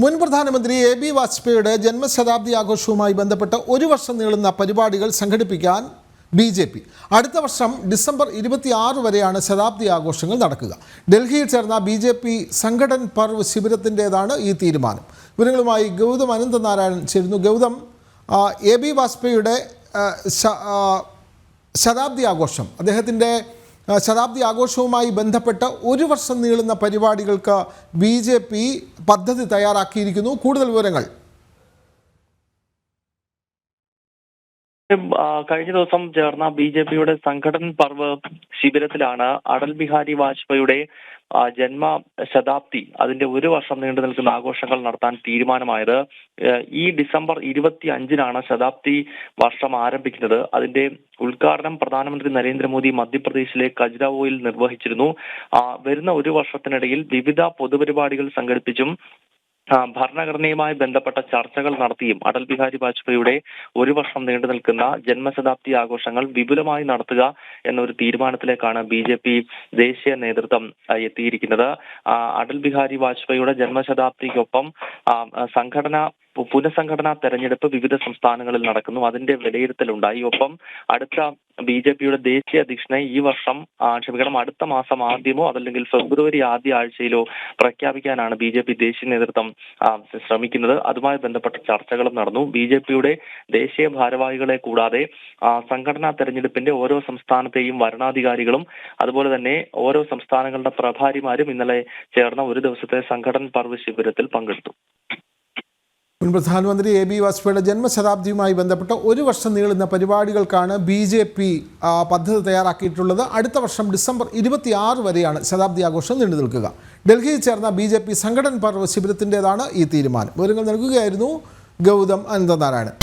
മുൻ പ്രധാനമന്ത്രി A B വാജ്പേയിയുടെ ജന്മശതാബ്ദി ആഘോഷവുമായി ബന്ധപ്പെട്ട് ഒരു വർഷം നീളുന്ന പരിപാടികൾ സംഘടിപ്പിക്കാൻ ബി ജെ പി. അടുത്ത വർഷം ഡിസംബർ ഇരുപത്തിയാറ് വരെയാണ് ശതാബ്ദി ആഘോഷങ്ങൾ നടക്കുക. ഡൽഹിയിൽ ചേർന്ന B J P Sangathan Parv ശിബിരത്തിന്റെതാണ് ഈ തീരുമാനം. വിവരങ്ങളുമായി ഗൗതം അനന്തനാരായണൻ ചേരുന്നു. ഗൗതം എ ബി വാജ്പേയിയുടെ ശതാബ്ദി ആഘോഷം അദ്ദേഹത്തിന്റെ ശതാബ്ദി ആഘോഷവുമായി ബന്ധപ്പെട്ട് ഒരു വർഷം നീളുന്ന പരിപാടികൾക്ക് ബി പദ്ധതി തയ്യാറാക്കിയിരിക്കുന്നു. കൂടുതൽ വിവരങ്ങൾ കഴിഞ്ഞ ദിവസം ചേർന്ന ബി ജെ പിയുടെ സംഘടൻ പർവ് ശിബിരത്തിലാണ് അടൽ ബിഹാരി വാജ്പേയിയുടെ ജന്മ ശതാബ്ദി അതിന്റെ ഒരു വർഷം നീണ്ടു നിൽക്കുന്ന ആഘോഷങ്ങൾ നടത്താൻ തീരുമാനമായത്. ഈ ഡിസംബർ ഇരുപത്തി അഞ്ചിനാണ് ശതാബ്ദി വർഷം ആരംഭിക്കുന്നത്. അതിന്റെ ഉദ്ഘാടനം പ്രധാനമന്ത്രി നരേന്ദ്രമോദി മധ്യപ്രദേശിലെ കജ്രാവോയിൽ നിർവഹിച്ചിരുന്നു. വരുന്ന ഒരു വർഷത്തിനിടയിൽ വിവിധ പൊതുപരിപാടികൾ സംഘടിപ്പിച്ചും ഭരണഘടനയുമായി ബന്ധപ്പെട്ട ചർച്ചകൾ നടത്തിയും അടൽ ബിഹാരി വാജ്പേയിയുടെ ഒരു വർഷം നീണ്ടു നിൽക്കുന്ന ജന്മശതാബ്ദി ആഘോഷങ്ങൾ വിപുലമായി നടത്തുക എന്നൊരു തീരുമാനത്തിലേക്കാണ് ബി ജെ പി ദേശീയ നേതൃത്വം എത്തിയിരിക്കുന്നത്. അടൽ ബിഹാരി വാജ്പേയിയുടെ ജന്മശതാബ്ദിക്കൊപ്പം സംഘടന പുനഃസംഘടനാ തെരഞ്ഞെടുപ്പ് വിവിധ സംസ്ഥാനങ്ങളിൽ നടക്കുന്നു. അതിന്റെ വിലയിരുത്തലുണ്ടായി. ഒപ്പം അടുത്ത ബി ജെ പിയുടെ ദേശീയ അധ്യക്ഷനെ ഈ വർഷം ക്ഷമിക്കണം അടുത്ത മാസം ആദ്യമോ അതല്ലെങ്കിൽ ഫെബ്രുവരി ആദ്യ ആഴ്ചയിലോ പ്രഖ്യാപിക്കാനാണ് ബി ജെ പി ദേശീയ നേതൃത്വം ശ്രമിക്കുന്നത്. അതുമായി ബന്ധപ്പെട്ട ചർച്ചകളും നടന്നു. ബി ജെ പിയുടെ ദേശീയ ഭാരവാഹികളെ കൂടാതെ സംഘടനാ തെരഞ്ഞെടുപ്പിന്റെ ഓരോ സംസ്ഥാനത്തെയും വരണാധികാരികളും അതുപോലെ തന്നെ ഓരോ സംസ്ഥാനങ്ങളുടെ പ്രഭാരിമാരും ഇന്നലെ ചേർന്ന ഒരു ദിവസത്തെ സംഘടന പർവ ശിബിരത്തിൽ പങ്കെടുത്തു. മുൻ പ്രധാനമന്ത്രി എ ബി വാജ്പേയിയുടെ ജന്മശതാബ്ദിയുമായി ബന്ധപ്പെട്ട് ഒരു വർഷം നീളുന്ന പരിപാടികൾക്കാണ് ബി ജെ പി പദ്ധതി തയ്യാറാക്കിയിട്ടുള്ളത്. അടുത്ത വർഷം ഡിസംബർ ഇരുപത്തിയാറ് വരെയാണ് ശതാബ്ദി ആഘോഷം നീണ്ടു നിൽക്കുക. ഡൽഹിയിൽ ചേർന്ന B J P Sangathan Parv ശിബിരത്തിന്റെതാണ് ഈ തീരുമാനം. വിവരങ്ങൾ നൽകുകയായിരുന്നു ഗൗതം അനന്തനാരായണൻ.